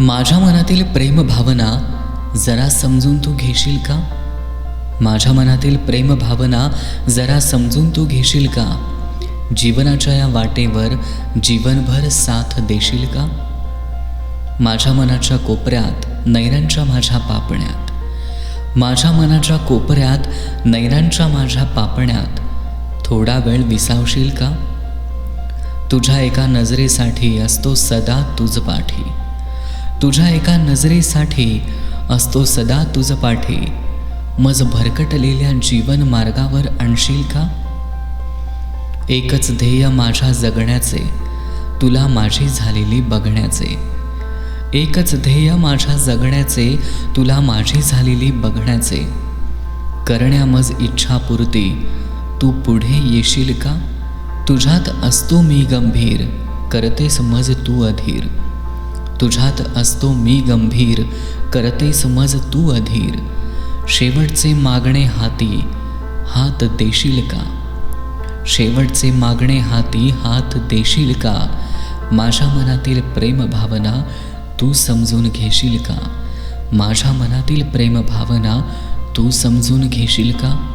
माझ्या मनातील प्रेम भावना जरा समजून तू घेशील का? माझ्या मनातील प्रेम भावना जरा समजून तू घेशील का? जीवनाच्या या वाटेवर जीवनभर साथ देशील का? माझ्या मनाच्या कोपऱ्यात नैरांच्या माझ्या पापण्यात. माझ्या मनाच्या कोपऱ्यात नैरांच्या माझ्या पापण्यात. थोडा वेळ विसावशील का? तुझ्या एका नजरेसाठी असतो सदा तुझ पाठी तुझ्या एका नजरेसाठी असतो सदा तुझ पाठी. मज भरकटलेल्या जीवन मार्गावर आणशील का? एकच ध्येय माझ्या जगण्याचे तुला माझी झालेली बघण्याचे. एकच ध्येय माझ्या जगण्याचे तुला माझी झालेली बघण्याचे. करण्या मज इच्छापुरती तू पुढे येशील का? तुझ्यात असतो मी गंभीर करतेस मज तू अधीर. तुझ्यात असतो मी गंभीर करते समज तू अधीर. शेवटचे मागणे हाती हात देशील का? शेवटचे मागणे हाती हात देशील का? माझ्या मनातील प्रेमभावना तू समजून घेशील का? माझ्या मनातील प्रेमभावना तू समजून घेशील का?